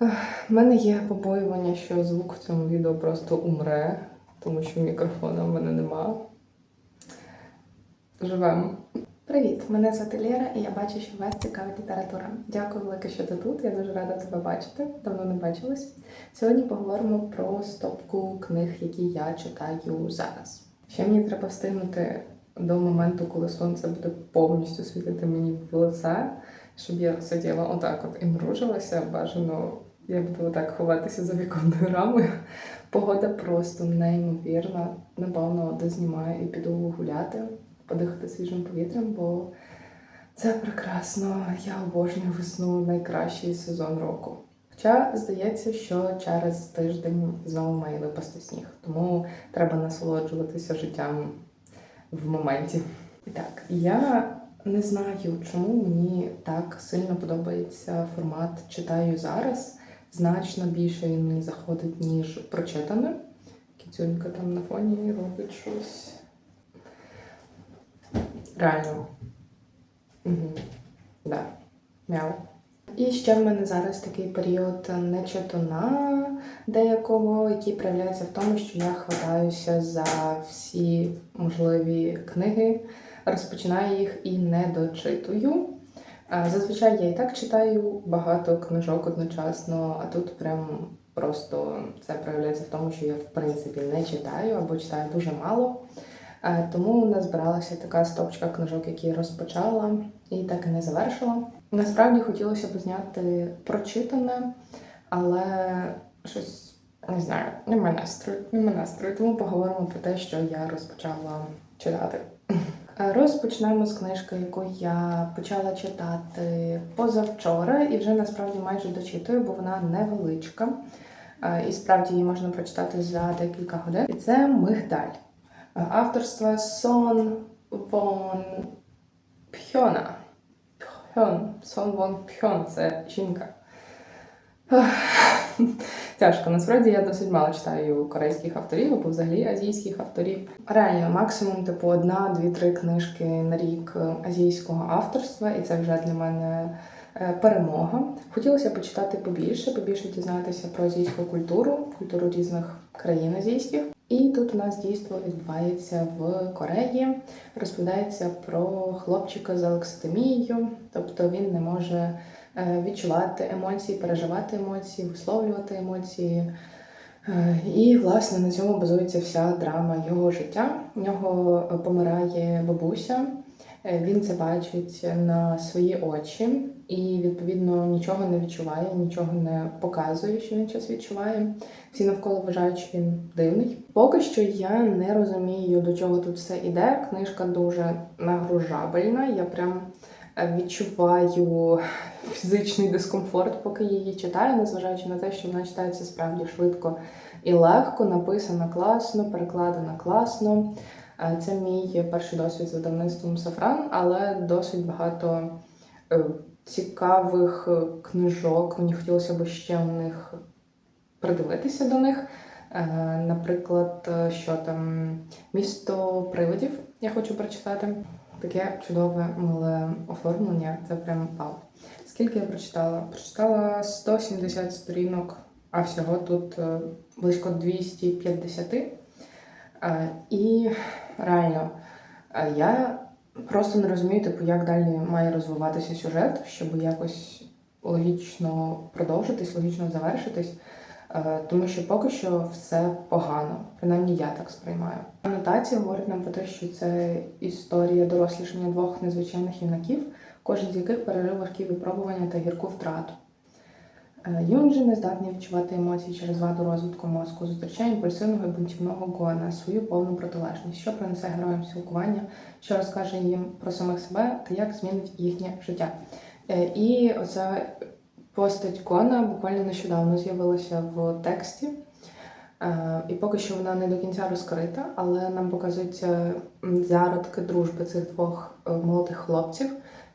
У мене є побоювання, що звук в цьому відео просто умре, тому що мікрофона в мене нема. Живемо. Привіт, мене звати Лєра, і я бачу, що вас цікавить література. Дякую велике, що ти тут. Я дуже рада тебе бачити. Давно не бачилась. Сьогодні поговоримо про стопку книг, які я читаю зараз. Ще мені треба встигнути до моменту, коли сонце буде повністю світити мені в лице, щоб я сиділа отак от і мружилася. Бажано я буду отак ховатися за віконною рамою. Погода просто неймовірна. Напевно, дознімаю і піду гуляти, подихати свіжим повітрям, бо це прекрасно. Я обожнюю весну найкращий сезон року. Хоча здається, що через тиждень знову має випасти сніг, тому треба насолоджуватися життям в моменті. І так, я не знаю, чому мені так сильно подобається формат читаю зараз. Значно більше він мені заходить, ніж прочитане. Кіцюнька там на фоні робить щось. Реально. Угу. Да. Мяу. І ще в мене зараз такий період нечитана деякого, який проявляється в тому, що я хватаюся за всі можливі книги, розпочинаю їх і не дочитую. А, Зазвичай я і так читаю багато книжок одночасно, а тут прям просто це проявляється в тому, що я в принципі не читаю або читаю дуже мало. Е, Тому у нас збиралася така стопчка книжок, які я розпочала і так і не завершила. Насправді хотілося б зняти прочитане, але щось не знаю, немає настрою, немає настрою. Тому поговоримо про те, що я розпочала читати. Е, Розпочнемо з книжки, яку я почала читати позавчора, і вже насправді майже дочитую, бо вона невеличка. Е, І справді її можна прочитати за декілька годин. І це Мигдаль. Е, Авторства Сон Вон Пхьона. Пхьон. Сон Вон Пхьон це жінка. Тяжко. Насправді я досить мало читаю корейських авторів або взагалі азійських авторів. Реально, максимум, типу, одна, дві, три книжки на рік азійського авторства, і це вже для мене е, перемога. Хотілося почитати побільше, побільше дізнатися про азійську культуру, культуру різних країн азійських. І тут у нас дійство відбувається в Кореї. Розповідається про хлопчика з алекситимією, тобто він не може е, відчувати емоції, переживати емоції, висловлювати емоції. Е, І, власне, на цьому базується вся драма його життя. В нього помирає бабуся, Е, він це бачить на свої очі і, відповідно, нічого не відчуває, нічого не показує, що він щось відчуває. Всі навколо вважають, що він дивний. Поки що я не розумію, до чого тут все іде. Книжка дуже нагружабельна. Я прям е, відчуваю фізичний дискомфорт, поки її читаю, незважаючи на те, що вона читається справді швидко і легко, написана класно, перекладена класно. Е, Це мій перший досвід з видавництвом Сафран, але досить багато е, цікавих е, книжок. Мені хотілося б ще у них придивитися до них. Е, Наприклад, е, що там місто привидів я хочу прочитати. Таке чудове миле оформлення. Це прям вау. Скільки я прочитала? Прочитала 170 сторінок, а всього тут е, близько 250. Е, І реально, е, я просто не розумію, типу, як далі має розвиватися сюжет, щоб якось логічно продовжитись, логічно завершитись. Е, Тому що поки що все погано, принаймні я так сприймаю. Анотація говорить нам про те, що це історія дорослішання двох незвичайних юнаків, кожен з яких пережив важкі випробування та гірку втрату. Е, Юнджі не здатний відчувати емоції через ваду розвитку мозку, зустрічає імпульсивного і бунтівного Гона, свою повну протилежність, що принесе героям спілкування, що розкаже їм про самих себе та як змінить їхнє життя. Е, І оця постать Гона буквально нещодавно з'явилася в тексті. Е, І поки що вона не до кінця розкрита, але нам показуються зародки дружби цих двох е, молодих хлопців,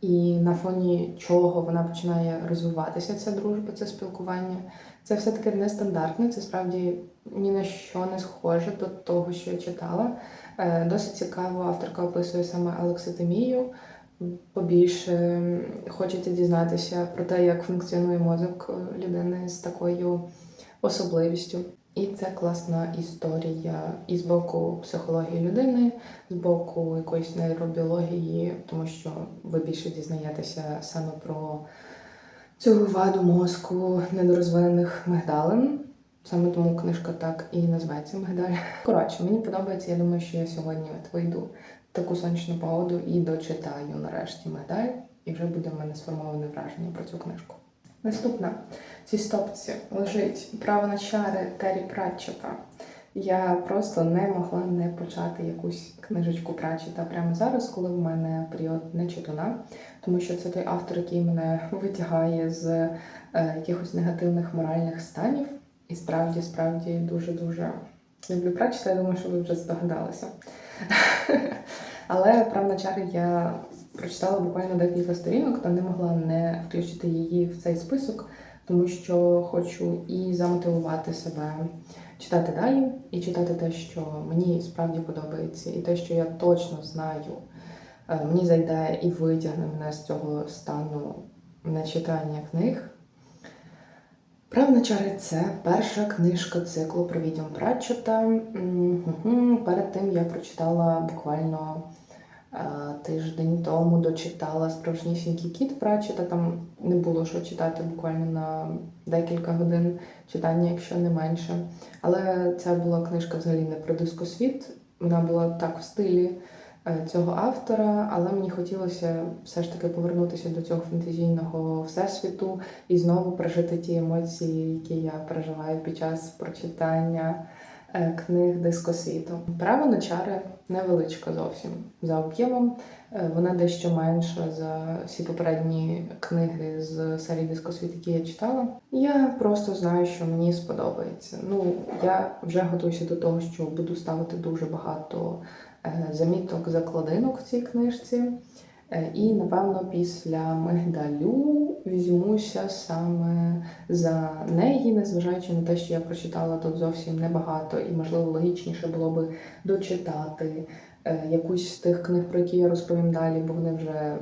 і на фоні чого вона починає розвиватися, ця дружба, це спілкування. Це все таки нестандартне, це справді ні на що не схоже до того, що я читала. Е, Досить цікаво авторка описує саме алекситимію, побільше хочете дізнатися про те, як функціонує мозок е, людини з такою особливістю. І це класна історія і з боку психології людини, з боку якоїсь нейробіології, тому що ви більше дізнаєтеся саме про цю ваду мозку недорозвинених мигдалин. Саме тому книжка так і називається Мигдаль. Коротше, мені подобається. Я думаю, що я сьогодні от вийду таку сонячну погоду і дочитаю нарешті Мигдаль, і вже буде в мене сформоване враження про цю книжку. Наступна в цій стопці лежить право на чари Террі Пратчета. Я просто не могла не почати якусь книжечку Пратчета прямо зараз, коли в мене період нечитуна, тому що це той автор, який мене витягає з е, якихось негативних моральних станів. І справді, справді дуже-дуже люблю Пратчета, я думаю, що ви вже здогадалися. Але правна чари я прочитала буквально декілька сторінок та не могла не включити її в цей список, тому що хочу і замотивувати себе читати далі, і читати те, що мені справді подобається, і те, що я точно знаю, е, мені зайде і витягне мене з цього стану нечитання книг. Правна чари це перша книжка циклу про відьом Пратчета. Перед тим я прочитала буквально е, тиждень тому дочитала справжнісінький кіт Пратчета. Там не було що читати буквально на декілька годин читання, якщо не менше. Але це була книжка взагалі не про дискосвіт. Вона була так в стилі цього автора, але мені хотілося все ж таки повернутися до цього фантазійного всесвіту і знову пережити ті емоції, які я переживаю під час прочитання е, книг дискосвіту. Право на чари невеличка зовсім за об'ємом. Е, Вона дещо менша за всі попередні книги з серії Дискосвіт, які я читала. Я просто знаю, що мені сподобається. Ну, я вже готуюся до того, що буду ставити дуже багато е, заміток, закладинок в цій книжці. Е, І напевно після мигдалю візьмуся саме за неї, незважаючи на те, що я прочитала тут зовсім небагато, і можливо логічніше було би дочитати е, якусь з тих книг, про які я розповім далі, бо вони вже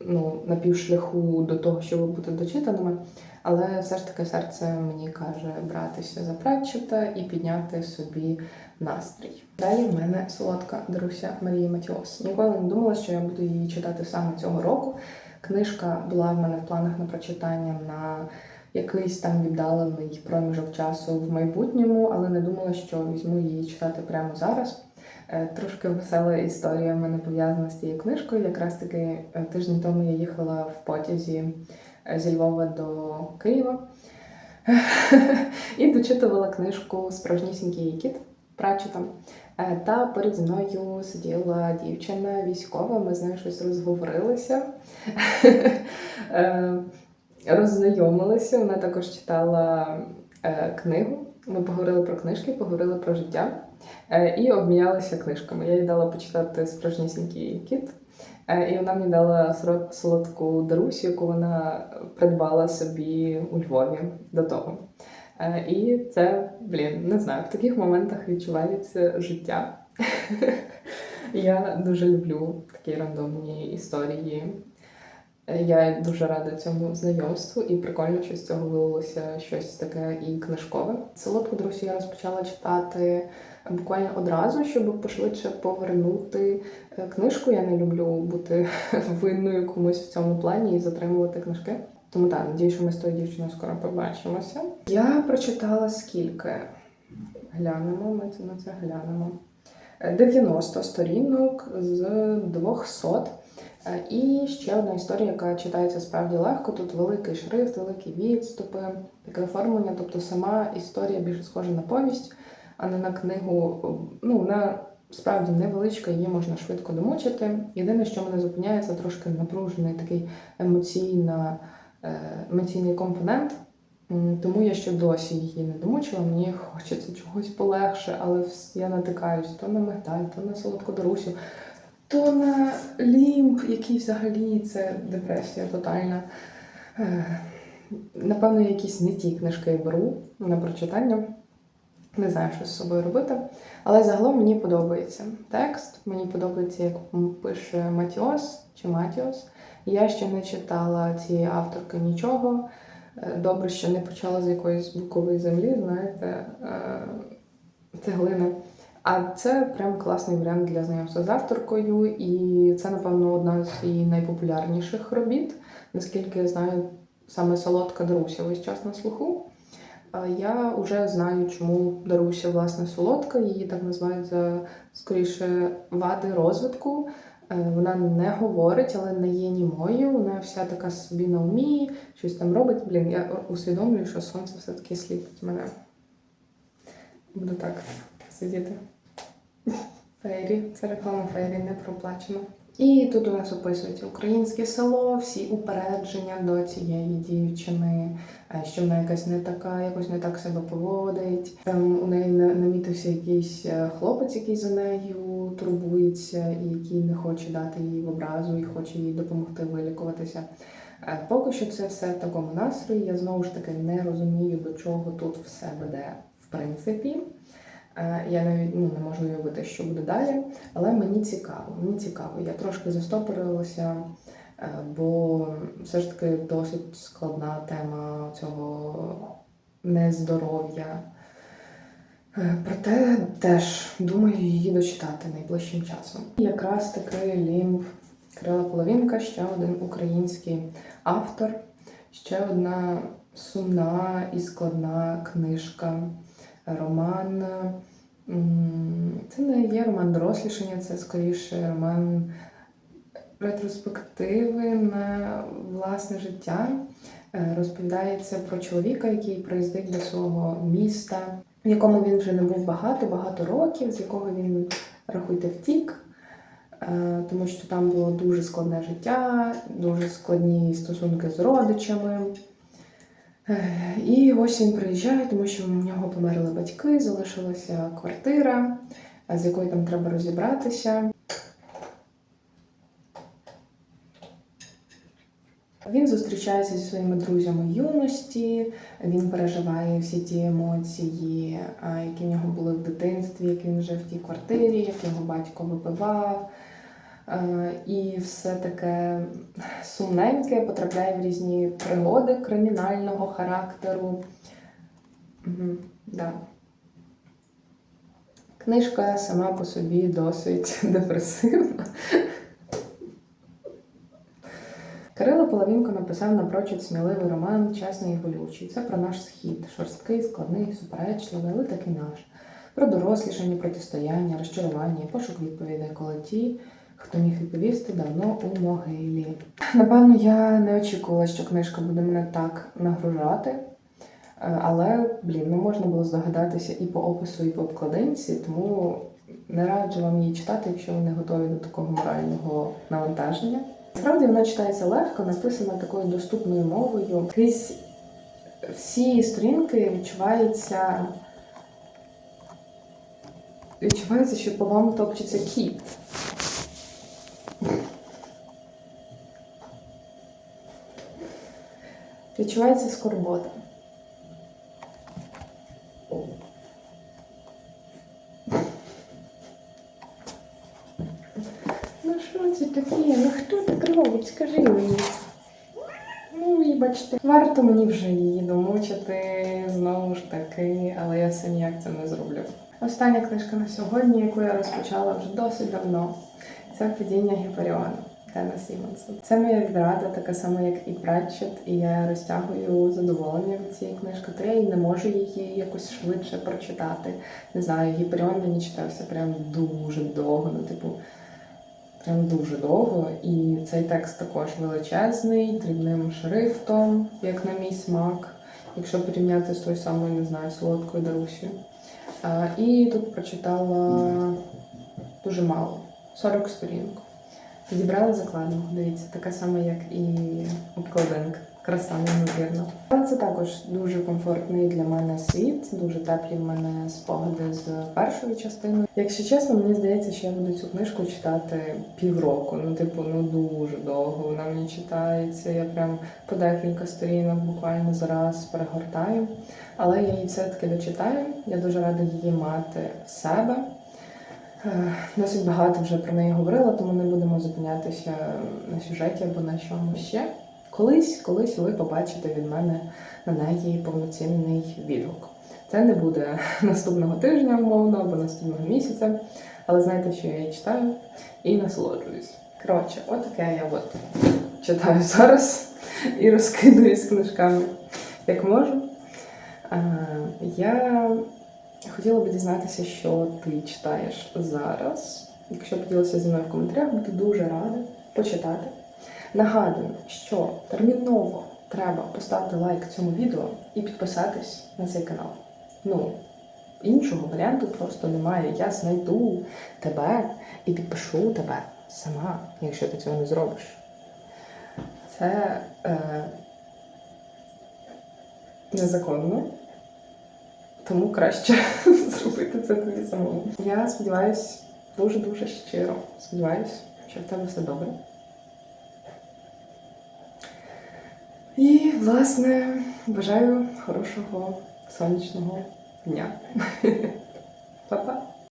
ну, на півшляху до того, щоб бути дочитаними. Але все ж таки серце мені каже братися за Пратчета і підняти собі настрій. Далі в мене солодка Даруся Марії Матіос. Ніколи не думала, що я буду її читати саме цього року. Книжка була в мене в планах на прочитання на якийсь там віддалений проміжок часу в майбутньому, але не думала, що візьму її читати прямо зараз. Е, Трошки весела історія в мене пов'язана з цією книжкою. Якраз таки е, тиждень тому я їхала в потязі зі Львова до Києва і дочитувала книжку Справжнісінький кіт Пратчета. Е, Та поряд зі мною сиділа дівчина військова, ми з нею щось розговорилися, Е, роззнайомилися. Вона також читала е, книгу. Ми поговорили про книжки, поговорили про життя е, і обмінялися книжками. Я їй дала почитати справжнісінький кіт. Е, І вона мені дала солодку Дарусю, яку вона придбала собі у Львові до того. Е, І це, блін, не знаю, в таких моментах відчувається життя. Я дуже люблю такі рандомні історії. Е, Я дуже рада цьому знайомству, і прикольно, що з цього вилилося щось таке і книжкове. Солодку Друсю я розпочала читати буквально одразу, щоб пошвидше повернути е, книжку. Я не люблю бути винною комусь в цьому плані і затримувати книжки. Тому так, надію, що ми з тою дівчиною скоро побачимося. Я прочитала скільки? Глянемо, ми на це глянемо. Е, 90 сторінок з 200. І ще одна історія, яка читається справді легко. Тут великий шрифт, великі відступи, таке оформлення. Тобто сама історія більше схожа на повість, а не на книгу. Ну, вона справді невеличка, її можна швидко домучити. Єдине, що мене зупиняє, це трошки напружений такий емоційна, е, емоційний компонент. Тому я ще досі її не домучила. Мені хочеться чогось полегше, але я натикаюсь то на мигдаль, то на солодку Дарусю, то на лімб, який взагалі це депресія тотальна. Е, Напевно, якісь не ті книжки я беру на прочитання. Не знаю, що з собою робити. Але загалом мені подобається текст. Мені подобається, як пише Матіос чи Матіос. Я ще не читала цієї авторки нічого. Е, Добре, що не почала з якоїсь букової землі, знаєте, е, цеглини. А це прям класний варіант для знайомства з авторкою, і це, напевно, одна з її найпопулярніших робіт. Наскільки я знаю, саме солодка Даруся весь час на слуху. Я вже знаю, чому Даруся власне солодка. Її так називають за скоріше вади розвитку. Е, Вона не говорить, але не є німою. Вона вся така собі на умі, щось там робить. Блін, я усвідомлюю, що сонце все-таки сліпить мене. Буду так сидіти. Фейрі, це реклама Фейрі не проплачена. І тут у нас описується українське село, всі упередження до цієї дівчини, е, що вона якась не така, якось не так себе поводить. Там у неї на- намітився якийсь е, хлопець, який за нею турбується, і який не хоче дати їй в образу і хоче їй допомогти вилікуватися. Е, Поки що це все в такому настрої. Я знову ж таки не розумію, до чого тут все веде в принципі. Е, Я навіть ну, не можу уявити, що буде далі, але мені цікаво. Мені цікаво. Я трошки застопорилася, е, бо все ж таки досить складна тема цього нездоров'я. Е, Проте теж думаю її дочитати найближчим часом. Якраз таки Лімб Крила Половинка, ще один український автор, ще одна сумна і складна книжка, роман. Це не є роман дорослішання, це скоріше роман ретроспективи на власне життя. Е, Розповідається про чоловіка, який приїздить до свого міста, в якому він вже не був багато-багато років, з якого він, рахуйте, втік. Е, Тому що там було дуже складне життя, дуже складні стосунки з родичами. Е, І ось він приїжджає, тому що в нього померли батьки, залишилася квартира, з якою там треба розібратися. Він зустрічається зі своїми друзями юності, він переживає всі ті емоції, які в нього були в дитинстві, як він жив в тій квартирі, як його батько випивав. Е, І все таке сумненьке потрапляє в різні пригоди кримінального характеру. Угу, да. Книжка сама по собі досить депресивна. Кирило Половінко написав напрочуд сміливий роман Чесний і болючий. Це про наш схід, шорсткий, складний, суперечливий, але таки наш. Про дорослішання, протистояння, розчарування пошук відповідей, коли ті, хто міг відповісти, давно у могилі. Напевно, я не очікувала, що книжка буде мене так нагружати. Е, Але, блін, ну можна було здогадатися і по опису, і по обкладинці, тому не раджу вам її читати, якщо ви не готові до такого морального навантаження. Справді вона читається легко, написана такою доступною мовою. Крізь всі сторінки відчувається. Відчувається, що по вам топчеться кіт. Відчувається скорбота. Ну що це таке? Ну хто так робить? Скажи мені. Ну, вибачте. Варто мені вже її домучити, знову ж таки, але я все ніяк це не зроблю. Остання книжка на сьогодні, яку я розпочала вже досить давно, це падіння Гіперіона Тена Сімонса. Це моя відрада, така сама, як і Пратчет, і я розтягую задоволення від цієї книжки, то я і не можу її якось швидше прочитати. Не знаю, Гіперіон мені читався прям дуже довго, ну, типу, прям дуже довго. І цей текст також величезний, дрібним шрифтом, як на мій смак, якщо порівняти з тою самою, не знаю, солодкою Дарусію. І тут прочитала дуже мало 40 сторінок. Підібрала закладинку, дивіться, така сама, як і обкладинка. краса неймовірна. Але це також дуже комфортний для мене світ, дуже теплі в мене спогади з першої частини. Якщо чесно, мені здається, що я буду цю книжку читати півроку. Ну, типу, ну дуже довго вона мені читається. Я прям по декілька сторінок буквально зараз перегортаю. Але я її все-таки дочитаю. Я дуже рада її мати в себе. Е, Досить багато вже про неї говорила, тому не будемо зупинятися на сюжеті або на чомусь ще. Колись, колись ви побачите від мене на неї повноцінний відгук. Це не буде наступного тижня, умовно, або наступного місяця, але знайте, що я її читаю і насолоджуюсь. Коротше, отаке я от читаю зараз і розкидуюсь книжками, як можу. Е, Я хотіла би дізнатися, що ти читаєш зараз. Якщо поділися зі мною в коментарях, буду дуже рада почитати. Нагадую, що терміново треба поставити лайк цьому відео і підписатись на цей канал. Ну, іншого варіанту просто немає. Я знайду тебе і підпишу тебе сама, якщо ти цього не зробиш. Це е, незаконно. Тому краще зробити це тобі самому. Я сподіваюся дуже-дуже щиро. Сподіваюсь, що в тебе все добре. І, власне, бажаю хорошого сонячного дня.